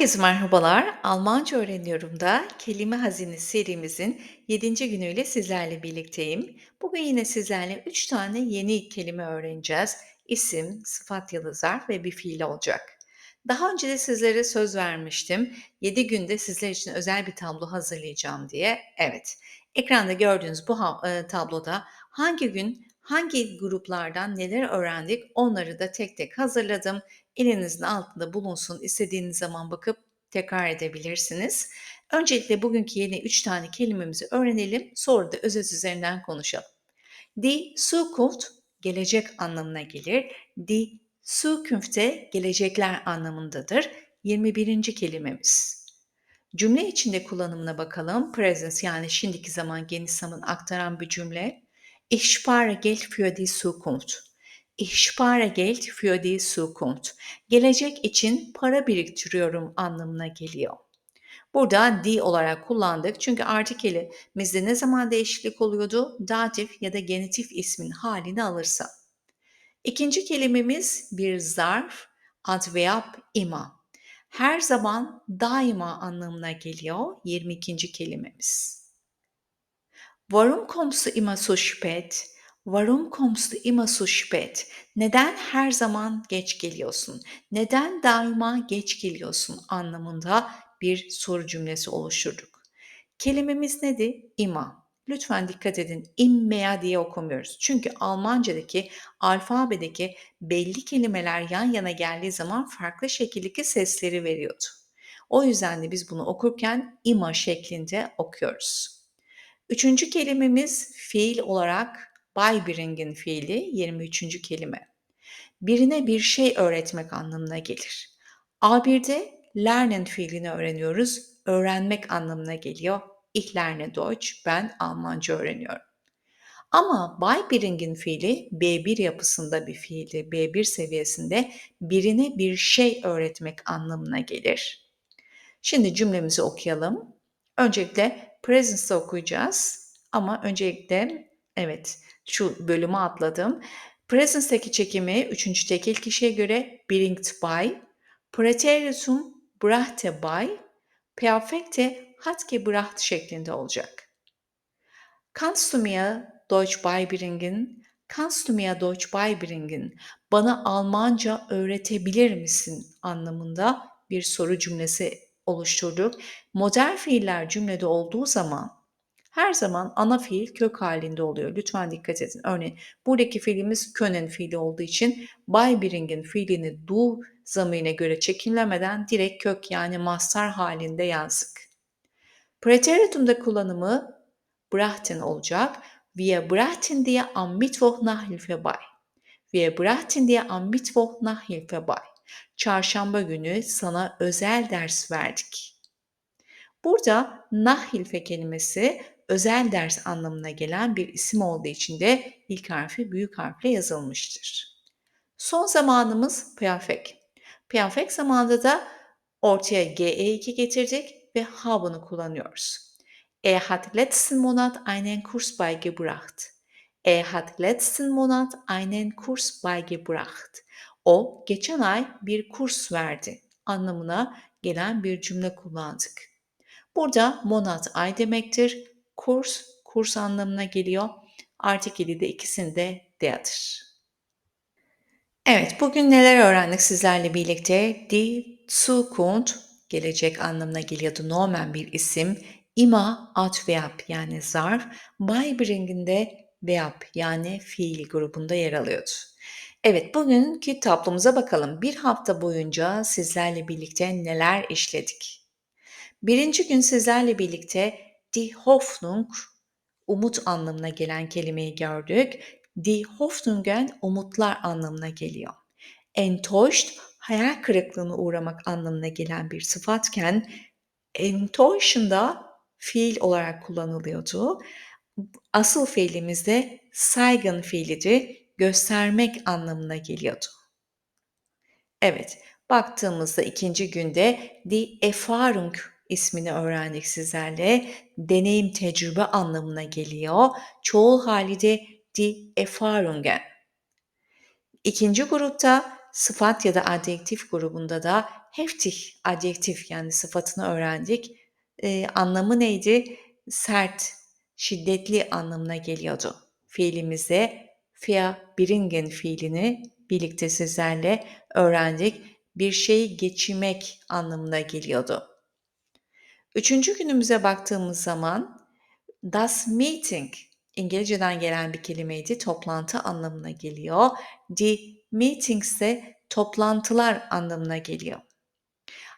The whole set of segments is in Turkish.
Herkese merhabalar. Almanca öğreniyorum da kelime hazinesi serimizin 7. günüyle sizlerle birlikteyim. Bugün yine sizlerle 3 tane yeni kelime öğreneceğiz. İsim, sıfat ya zarf ve bir fiil olacak. Daha önce de sizlere söz vermiştim. 7 günde sizler için özel bir tablo hazırlayacağım diye. Evet, ekranda gördüğünüz bu e, tabloda hangi gün hangi gruplardan neler öğrendik onları da tek tek hazırladım. Elinizin altında bulunsun. İstediğiniz zaman bakıp tekrar edebilirsiniz. Öncelikle bugünkü yeni 3 tane kelimemizi öğrenelim. Sonra da özet üzerinden konuşalım. Die Zukunft gelecek anlamına gelir. Die Zukünfte gelecekler anlamındadır. 21. kelimemiz. Cümle içinde kullanımına bakalım. Present yani şimdiki zaman geniş zaman aktaran bir cümle. Ich spare Geld für die Zukunft. Ich spare Geld für die Zukunft. Gelecek için para biriktiriyorum anlamına geliyor. Burada die olarak kullandık çünkü artikelimizde ne zaman değişiklik oluyordu? Datif ya da genitif ismin halini alırsa. İkinci kelimemiz bir zarf, adverb ima. Her zaman daima anlamına geliyor 22. kelimemiz. Warum kommst du immer so spät? Warum kommst du immer so spät? Neden her zaman geç geliyorsun? Neden daima geç geliyorsun anlamında bir soru cümlesi oluşturduk. Kelimemiz nedir? Ima. Lütfen dikkat edin. Immea diye okumuyoruz. Çünkü Almancadaki alfabedeki belli kelimeler yan yana geldiği zaman farklı şekildeki sesleri veriyordu. O yüzden de biz bunu okurken ima şeklinde okuyoruz. Üçüncü kelimemiz fiil olarak beibringen fiili 23. kelime. Birine bir şey öğretmek anlamına gelir. A1'de lernen fiilini öğreniyoruz. Öğrenmek anlamına geliyor. Ich lerne Deutsch, ben Almanca öğreniyorum. Ama beibringen fiili B1 yapısında bir fiildi. B1 seviyesinde birine bir şey öğretmek anlamına gelir. Şimdi cümlemizi okuyalım. Öncelikle presence'da okuyacağız. Ama öncelikle evet şu bölümü atladım. Presence'daki çekimi üçüncü tekil kişiye göre bringt by, Präteritum brachte by, Perfekte hat gebracht şeklinde olacak. Kannst du mir Deutsch beibringen? Kannst du mir Deutsch beibringen? Bana Almanca öğretebilir misin anlamında bir soru cümlesi oluşturduk. Modern fiiller cümlede olduğu zaman her zaman ana fiil kök halinde oluyor. Lütfen dikkat edin. Örneğin buradaki fiilimiz können fiili olduğu için beibringen fiilini du zamirine göre çekimlemeden direkt kök yani mastar halinde yazdık. Präteritumda kullanımı brachten olacak. Wir brachten dir am Mittwoch Nachhilfe bei. Wir brachten dir am Mittwoch Nachhilfe bei. Çarşamba günü sana özel ders verdik. Burada Nachhilfe kelimesi özel ders anlamına gelen bir isim olduğu için de ilk harfi büyük harfle yazılmıştır. Son zamanımız perfect. Perfect zamanda da ortaya GE2 getirdik ve habe'ını kullanıyoruz. Er hat letzten Monat einen Kurs beigebracht. Er hat letzten Monat einen Kurs beigebracht. O geçen ay bir kurs verdi anlamına gelen bir cümle kullandık. Burada monat ay demektir. Kurs, kurs anlamına geliyor. Artikeli de ikisinde de'dir. Evet, bugün neler öğrendik sizlerle birlikte? Die Zukunft, gelecek anlamına geliyordu. Normal bir isim. Ima, adverb yani zarf. Beibringen de verb yani fiil grubunda yer alıyordu. Evet, bugünkü tablomuza bakalım. Bir hafta boyunca sizlerle birlikte neler işledik? Birinci gün sizlerle birlikte die Hoffnung, umut anlamına gelen kelimeyi gördük. Die Hoffnungen umutlar anlamına geliyor. Enttäuscht, hayal kırıklığına uğramak anlamına gelen bir sıfatken enttäuschen da fiil olarak kullanılıyordu. Asıl fiilimiz de saygın fiilidir, göstermek anlamına geliyordu. Evet, baktığımızda ikinci günde die Erfahrung ismini öğrendik sizlerle. Deneyim, tecrübe anlamına geliyor. Çoğul hali de die Erfahrungen. İkinci grupta sıfat ya da adjektif grubunda da heftig adjektif yani sıfatını öğrendik. Eee, anlamı neydi? Sert, şiddetli anlamına geliyordu. Fiilimizde verbringen fiilini birlikte sizlerle öğrendik. Bir şeyi geçirmek anlamına geliyordu. Üçüncü günümüze baktığımız zaman das Meeting İngilizceden gelen bir kelimeydi. Toplantı anlamına geliyor. Die Meetings ise toplantılar anlamına geliyor.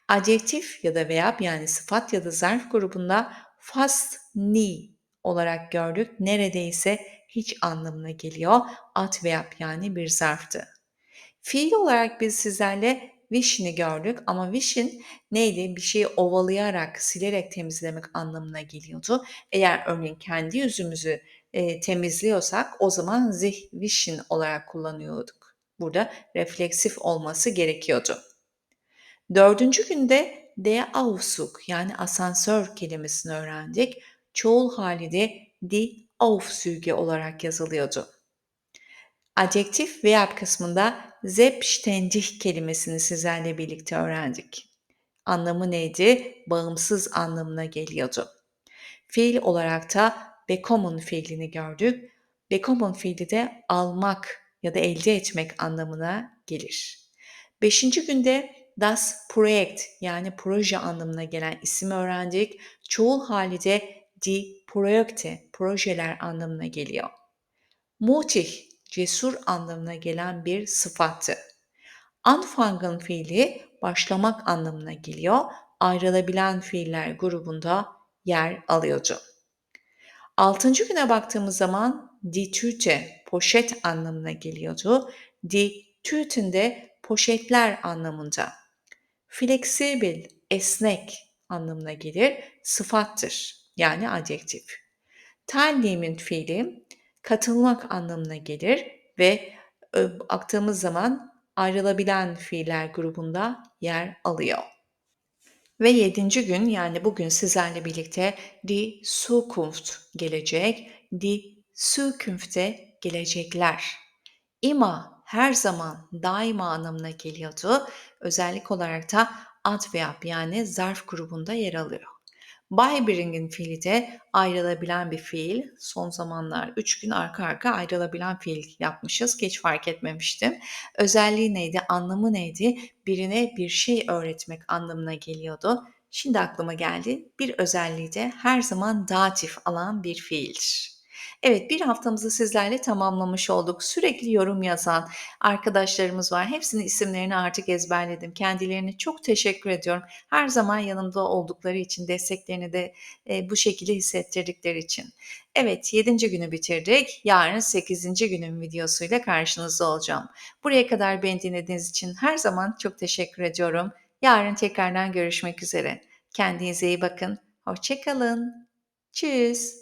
Adjektif ya da verb yani sıfat ya da zarf grubunda fast nie olarak gördük. Neredeyse hiç anlamına geliyor. Adverb yani bir zarftı. Fiil olarak biz sizlerle wish'ini gördük ama wish'in neydi? Bir şeyi ovalayarak, silerek temizlemek anlamına geliyordu. Eğer örneğin kendi yüzümüzü e, temizliyorsak o zaman sich wischen olarak kullanıyorduk. Burada refleksif olması gerekiyordu. Dördüncü günde der Aufzug yani asansör kelimesini öğrendik. Çoğul hali de die Aufzüge olarak yazılıyordu. Adjektif verb kısmında selbstständig kelimesini sizlerle birlikte öğrendik. Anlamı neydi? Bağımsız anlamına geliyordu. Fiil olarak da bekommen fiilini gördük. Bekommen fiili de almak ya da elde etmek anlamına gelir. Beşinci günde das Projekt yani proje anlamına gelen isim öğrendik. Çoğul hali de die Projekte, projeler anlamına geliyor. Mutig, cesur anlamına gelen bir sıfattı. Anfangen fiili başlamak anlamına geliyor. Ayrılabilen fiiller grubunda yer alıyordu. Altıncı güne baktığımız zaman die Tüte poşet anlamına geliyordu. Die Tüten de poşetler anlamında. Flexibil, esnek anlamına gelir, sıfattır yani adjektif. Teilnehmen fiili katılmak anlamına gelir ve baktığımız zaman ayrılabilen fiiller grubunda yer alıyor. Ve yedinci gün yani bugün sizlerle birlikte die Zukunft gelecek, die Zukunft'te gelecekler. Ima her zaman, daima anlamına geliyordu. Özellik olarak da adverb yani zarf grubunda yer alıyor. Beibringen fiili de ayrılabilen bir fiil. Son zamanlar 3 gün arka arka ayrılabilen fiil yapmışız. Geç fark etmemiştim. Özelliği neydi? Anlamı neydi? Birine bir şey öğretmek anlamına geliyordu. Şimdi aklıma geldi. Bir özelliği de her zaman datif alan bir fiildir. Evet bir haftamızı sizlerle tamamlamış olduk. Sürekli yorum yazan arkadaşlarımız var. Hepsinin isimlerini artık ezberledim. Kendilerine çok teşekkür ediyorum. Her zaman yanımda oldukları için, desteklerini de e, bu şekilde hissettirdikleri için. Evet 7. günü bitirdik. Yarın 8. günün videosuyla karşınızda olacağım. Buraya kadar beni dinlediğiniz için her zaman çok teşekkür ediyorum. Yarın tekrardan görüşmek üzere. Kendinize iyi bakın. Hoşçakalın. Tschüss.